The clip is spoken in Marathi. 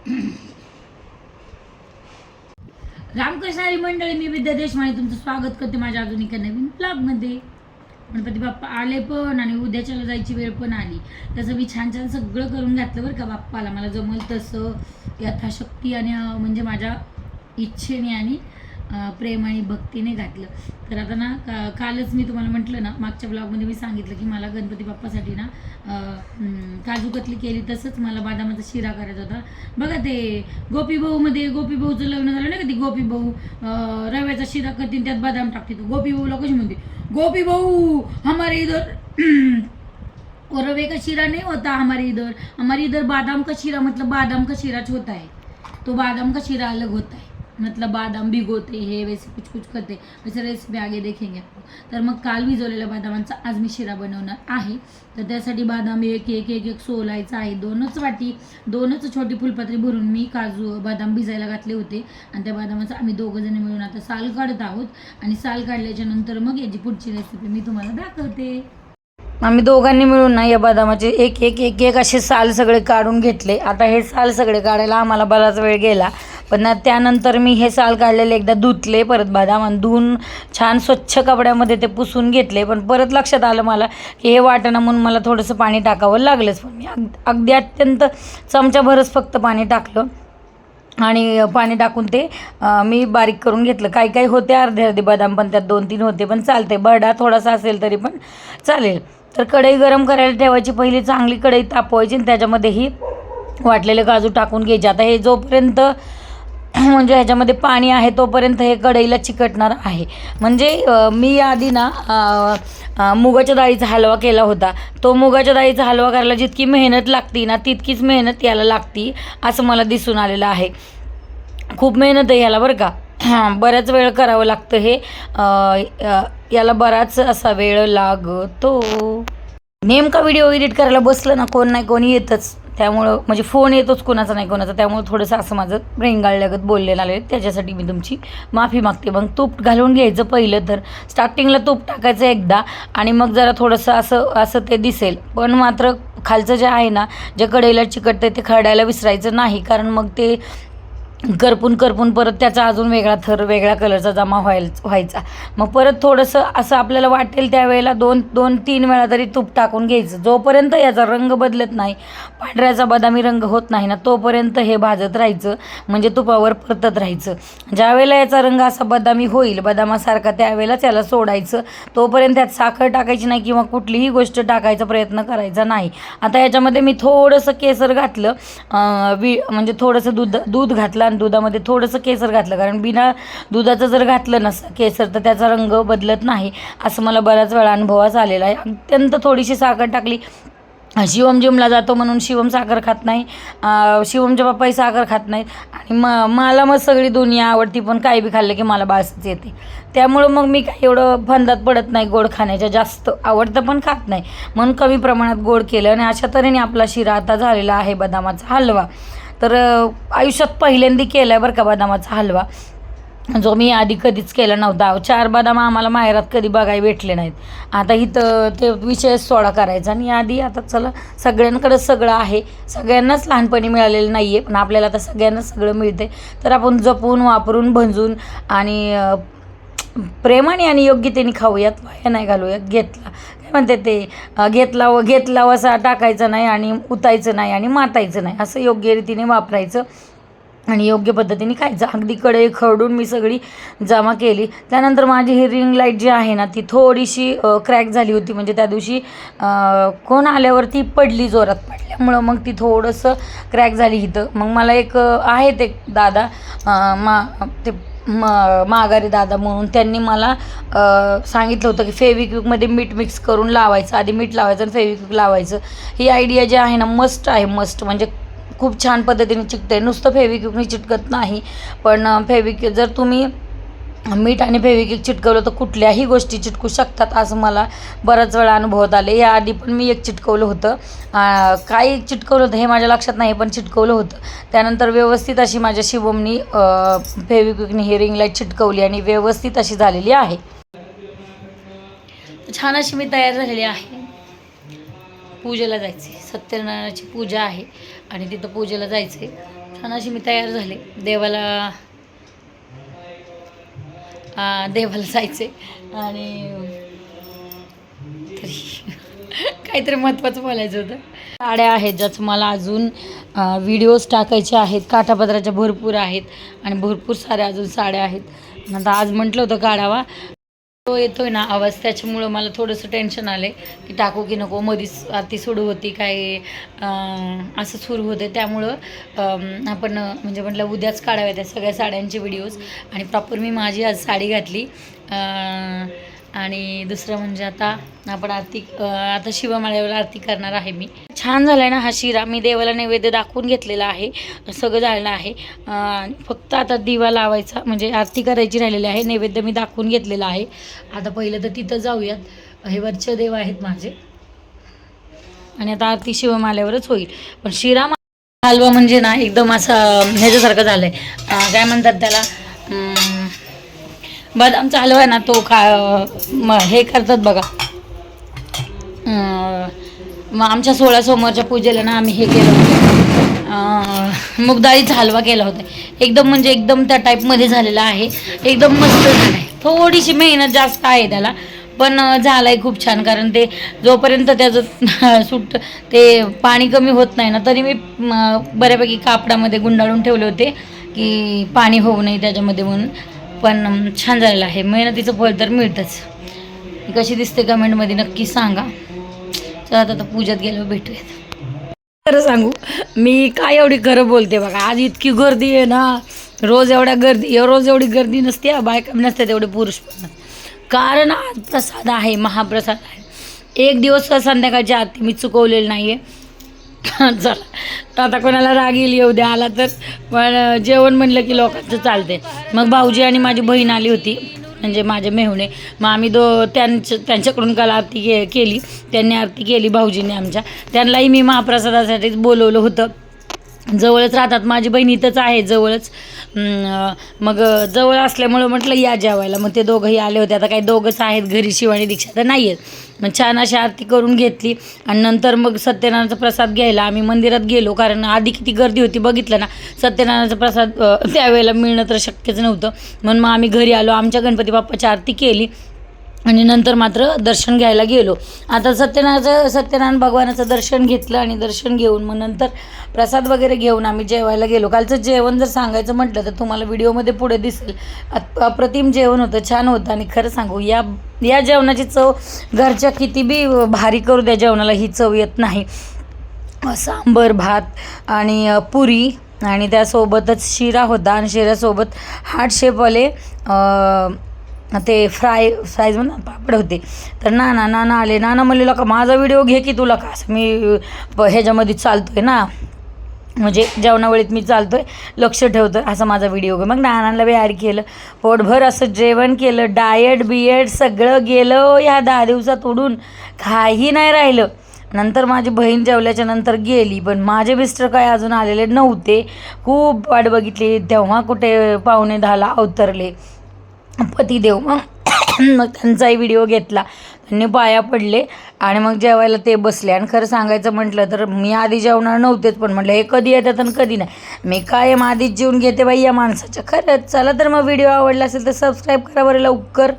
रामकृष्णारी मंडळी मी विद्या देशमाने तुमचं स्वागत करते माझ्या अजून एका नवीन ब्लॉगमध्ये. गणपती बाप्पा आले पण आणि उद्याच्याला जायची वेळ पण आली. तसं मी छान छान सगळं करून घातलं बरं का बाप्पाला. मला जमल तसं यथाशक्ती आणि म्हणजे माझ्या इच्छेने आणि प्रेम आणि भक्तीने घातलं. तर आता ना का- कालच मी तुम्हाला म्हटलं ना मागच्या ब्लॉगमध्ये मी सांगितलं की मला गणपती बाप्पासाठी ना काजूकतली काजू कतली केली तसंच मला बदामाचा शिरा करायचा होता. बघा ते गोपी भाऊमध्ये गोपी भाऊचं लग्न झालं नाही कधी ती गोपी भाऊ रव्याचा शिरा करतील त्यात बदाम टाकते तो. गोपी भाऊला कशी म्हणते गोपी भाऊ हमारे इधर और रवे का शिरा नहीं होता हमारे इधर. हमारे इधर बादाम का शिरा मतलब बादाम का शिराच होता है तो बादाम का शिरा अलग होता है मतलब बादाम भिगोते हे वैसे कुछ कुछ करते वैसे रेसिपी आगे देखेंगे आपण तर मग काल भिजवलेल्या बदामांचा आज मी शिरा बनवणार आहे. तर त्यासाठी बदाम एक एक एक एक सोलायचा आहे. दोनच वाटी दोनच छोटी फुलपात्री भरून मी काजू बदाम भिजायला घातले होते. आणि त्या बदामाचं आम्ही दोघं जण मिळून आता साल काढत आहोत. आणि साल काढल्याच्या नंतर मग याची पुढची रेसिपी मी तुम्हाला दाखवते. आम्ही दोघांनी मिळून ना या बदामाचे एक एक एक एक असे साल सगळे काढून घेतले. आता हे साल सगळे काढायला आम्हाला बराच वेळ गेला. पण ना त्यानंतर मी हे साल काढलेले एकदा धुतले परत बदाम आणि धुवून छान स्वच्छ कपड्यामध्ये ते पुसून घेतले. पण परत लक्षात आलं मला की हे वाटणं म्हणून मला थोडंसं पाणी टाकावं लागलंच. पण मी अग अगदी अत्यंत चमच्याभरच फक्त पाणी टाकलं. आणि पाणी टाकून ते मी बारीक करून घेतलं. काही काही होते अर्धे अर्धे बदाम पण त्यात दोन तीन होते. पण चालते बडा थोडासा असेल तरी पण चालेल. तर कढई गरम करायला ठेवायची पहिली चांगली कढई तापवायची आणि त्याच्यामध्येही वाटलेले काजू टाकून घ्यायचे. आता हे जोपर्यंत म्हणजे ह्याच्यामध्ये पाणी आहे तोपर्यंत हे कढईला चिकटणार आहे. म्हणजे मी आधी ना मुगाच्या डाळीचा हलवा केला होता. तो मुगाच्या डाळीचा हलवा करायला जितकी मेहनत लागती ना तितकीच मेहनत याला लागती असं मला दिसून आलेलं आहे. खूप मेहनत आहे ह्याला बरं का. बऱ्याच वेळ करावं लागतं हे. याला बराच असा वेळ लागतो. नेमका व्हिडिओ एडिट करायला बसलं ना कोण नाही कोणी येतच. त्यामुळं म्हणजे फोन येतोच कोणाचा नाही कोणाचा. त्यामुळं थोडंसं असं माझं रेंगाळल्यागत बोललेलं आलं त्याच्यासाठी मी तुमची माफी मागते. मग तूप घालून घ्यायचं पहिलं तर. स्टार्टिंगला तूप टाकायचं एकदा आणि मग जरा थोडंसं असं असं ते दिसेल. पण मात्र खालचं जे आहे ना जे कडेला चिकटतं ते खरडायला विसरायचं नाही. कारण मग ते करपून करपून परत त्याचा अजून वेगळा थर वेगळ्या कलरचा जमा व्हायला व्हायचा. मग परत थोडंसं असं आपल्याला वाटेल त्यावेळेला दोन दोन तीन वेळा तरी तूप टाकून घ्यायचं. जोपर्यंत याचा रंग बदलत नाही पांढऱ्याचा बदामी रंग होत नाही ना तोपर्यंत हे भाजत राहायचं म्हणजे तुपावर परतत राहायचं. ज्यावेळेला याचा रंग असा बदामी होईल बदामासारखा त्यावेळेला त्याला सोडायचं. तोपर्यंत त्यात साखर टाकायची नाही किंवा कुठलीही गोष्ट टाकायचा प्रयत्न करायचा नाही. आता याच्यामध्ये मी थोडंसं केसर घातलं वि म्हणजे थोडंसं दूध दूध घातलं आणि दुधामध्ये थोडंसं केसर घातलं. कारण बिना दुधाचं जर घातलं नसतं केसर तर त्याचा रंग बदलत नाही. असं मला बऱ्याच वेळा अनुभवास आलेला आहे. अत्यंत थोडीशी साखर टाकली. शिवम जिमला जातो म्हणून शिवम साखर खात नाही. अं, शिवमच्या साखर खात नाहीत. आणि म मला मग सगळी दुनिया आवडती पण काही बी खाल्लं की मला बासच येते. त्यामुळं मग मी काही एवढं फंदात पडत नाही. गोड खाण्याच्या जास्त आवडतं पण खात नाही. म्हणून कमी प्रमाणात गोड केलं. आणि अशा तऱ्हेने आपला शिरा आता झालेला आहे बदामाचा हलवा. तर आयुष्यात पहिल्यांदा केला आहे बरं का बदामाचा हलवा. जो मी आधी कधीच केला नव्हता. चार बदाम आम्हाला माहेरात कधी बघायला भेटले नाहीत. आता इथं ते विषय सोडा करायचा. आणि आधी आता चला सगळ्यांकडं सगळं आहे. सगळ्यांनाच लहानपणी मिळालेलं नाही आहे पण आपल्याला आता सगळ्यांनाच सगळं मिळते तर आपण जपून वापरून भंजून आणि प्रेमाने आणि योग्यतेने खाऊयात. वाया नाही घालूयात घेतला. काय म्हणते ते घेतला व घेतला वसा टाकायचं नाही आणि उतायचं नाही आणि मातायचं नाही. असं योग्य रीतीने वापरायचं आणि योग्य पद्धतीने खायचं. अगदी कढई खरडून मी सगळी जमा केली. त्यानंतर माझी ही रिंग लाइट जी आहे ना ती थोडीशी क्रॅक झाली होती. म्हणजे त्या दिवशी कोण आल्यावर ती पडली जोरात. पडल्यामुळं मग ती थोडंसं क्रॅक झाली इथं. मग मला एक आहेत एक दादा मा ते म माघारी दादा म्हणून त्यांनी मला सांगितलं होतं की फेविक्विकमध्ये मीठ मिक्स करून लावायचं आधी मीठ लावायचं आणि फेविक्विक लावायचं. ही आयडिया जी आहे ना मस्ट आहे मस्ट. म्हणजे खूप छान पद्धतीने चिकते नुसतं फेविक्विकने चिटकत नाही. पण फेविक्विक जर तुम्ही मीठ आणि फेविकिक चिटकवलं तर कुठल्याही गोष्टी चिटकू शकतात असं मला बराच वेळा अनुभवत आले. याआधी पण मी एक चिटकवलं होतं. काय चिटकवलं होतं हे माझ्या लक्षात नाही पण चिटकवलं होतं. त्यानंतर व्यवस्थित अशी माझ्या शिवमनी फेविक्विकनी ही रिंग लाइट चिटकवली आणि व्यवस्थित अशी झालेली आहे. छान अशी मी तयार झालेली आहे. पूजेला जायचे. सत्यनारायणाची पूजा आहे आणि तिथं पूजेला जायचे. छान अशी मी तयार झाले. देवाला देवाला जायचे. आणि तरी काहीतरी महत्त्वाचं बोलायचं होतं. साड्या आहेत ज्याचं मला अजून व्हिडिओज टाकायचे आहेत. काठापदराच्या भरपूर आहेत. आणि भरपूर साऱ्या अजून साड्या आहेत. आता आज म्हटलं होतं काढावा तो येतोय ना आवाज त्याच्यामुळं मला थोडंसं टेन्शन आलं आहे की टाकू की नको. मधीच आरती सुरू होती काय असं सुरू होते. त्यामुळं आपण म्हणजे म्हटलं उद्याच काढाव्या त्या सगळ्या साड्यांचे व्हिडिओज आणि प्रॉपर मी माझी आज साडी घातली. आणि दुसरं म्हणजे आता आपण आरती आता शिवमाळ्यावर आरती करणार आहे मी. छान झाला आहे ना हा शिरा. मी देवाला नैवेद्य दाखवून घेतलेला आहे. सगळं झालेलं आहे. फक्त आता दिवा लावायचा म्हणजे आरती करायची राहिलेली आहे. नैवेद्य मी दाखवून घेतलेला आहे. आता पहिलं तर तिथं जाऊयात. हे वरचे देव आहेत माझे. आणि आता आरती शिवमाल्यावरच होईल. पण शिरा हलवा म्हणजे ना एकदम असा ह्याच्यासारखं झालं आहे काय म्हणतात त्याला? बदामचा हलवा आहे ना तो खा हे करतात बघा. मग आमच्या सोळा सोमवारच्या पूजेला ना आम्ही हे केलं होतं. मुगदाळीचा हलवा केला होता. एकदम म्हणजे एकदम त्या टाईपमध्ये झालेला आहे. एकदम मस्त झाला आहे थोडीशी मेहनत जास्त आहे त्याला पण झालं आहे खूप छान. कारण ते जोपर्यंत त्याचं सुट ते पाणी कमी होत नाही ना तरी मी बऱ्यापैकी कापडामध्ये गुंडाळून ठेवले होते की पाणी होऊ नये त्याच्यामध्ये म्हणून. पण छान झालेलं आहे. मेहनतीचं फळ तर मिळतंच. कशी दिसते कमेंटमध्ये नक्की सांगा. चला आता पूजात गेलो भेटूयात. खरं सांगू मी काय एवढी खरं बोलते बघा. आज इतकी गर्दी आहे ना. रोज एवढ्या गर्दी रोज एवढी गर्दी नसते बायका नसते तेवढे पुरुष पण. कारण आज प्रसाद आहे महाप्रसाद आहे. एक दिवस संध्याकाळची आरती मी चुकवलेली नाही आहे चला. आता कोणाला राग येईल येऊ द्या आला तर. पण जेवण म्हणलं की लोकांचं चालते मग भाऊजी आणि माझी बहीण आली होती म्हणजे माझे मेहुणे. मग आम्ही दो त्यांच्या त्यांच्याकडून काल आरती के केली. त्यांनी आरती केली भाऊजीने आमच्या. त्यांनाही मी महाप्रसादासाठीच बोलवलं होतं. जवळच राहतात. माझी बहीण इथंच आहे जवळच. मग जवळ असल्यामुळं म्हटलं या जेवायला. मग ते दोघंही आले होते. आता काही दोघंच आहेत घरी शिवानी दीक्षा तर नाही आहेत मग छान अशी आरती करून घेतली. आणि नंतर मग सत्यनारायणाचा प्रसाद घ्यायला आम्ही मंदिरात गेलो. कारण आधी किती गर्दी होती बघितलं ना. सत्यनारायणाचा प्रसाद त्यावेळेला मिळणं तर शक्यच नव्हतं. म्हणून मग आम्ही घरी आलो. आमच्या गणपती बाप्पाची आरती केली. आणि नंतर मात्र दर्शन घ्यायला गेलो. आता सत्यनारायणाचं सत्यनारायण भगवानाचं दर्शन घेतलं आणि दर्शन घेऊन मग नंतर प्रसाद वगैरे घेऊन आम्ही जेवायला गेलो. कालचं जेवण जर सांगायचं म्हटलं तर तुम्हाला व्हिडिओमध्ये पुढे दिसेल. अप्रतिम जेवण होतं छान होतं आणि खरं सांगू या या जेवणाची चव घरच्या किती बी भारी करू द्या जेवणाला ही चव येत नाही. सांबर भात आणि पुरी आणि त्यासोबतच शिरा होता आणि शिऱ्यासोबत हार्ट शेपवाले ते फ्राय फ्राईज म्हणा पापड होते. तर नाना नाना आले. नाना म्हणले का माझा व्हिडिओ घे की तुला का असं मी प- ह्याच्यामध्ये आहे ना. म्हणजे जेवणावेळीत मी चालतो आहे लक्ष ठेवतोय असा माझा व्हिडिओ घे. मग नानांना बी ॲड केलं. पोटभर असं जेवण केलं. डाएट बिएट सगळं गेलं ह्या दहा दिवसात उडून. काही नाही राहिलं. नंतर माझी बहीण जेवल्याच्या नंतर गेली. पण माझे मिस्टर काय अजून आलेले नव्हते. खूप वाट बघितली. तेव्हा कुठे पाहुणे दहाला अवतरले. पतिदेव मग मग त्यांचाही व्हिडिओ घेतला. त्यांनी पाया पडले आणि मग जेवायला ते बसले. आणि खरं सांगायचं म्हटलं तर मी आधी जेवणार नव्हतेच पण म्हटलं हे कधी येतात आणि कधी नाही. मी कायम आधीच जेवून घेते बाई या माणसाच्या. खरंच चला तर मग व्हिडिओ आवडला असेल तर सबस्क्राईब करा बरं लवकर.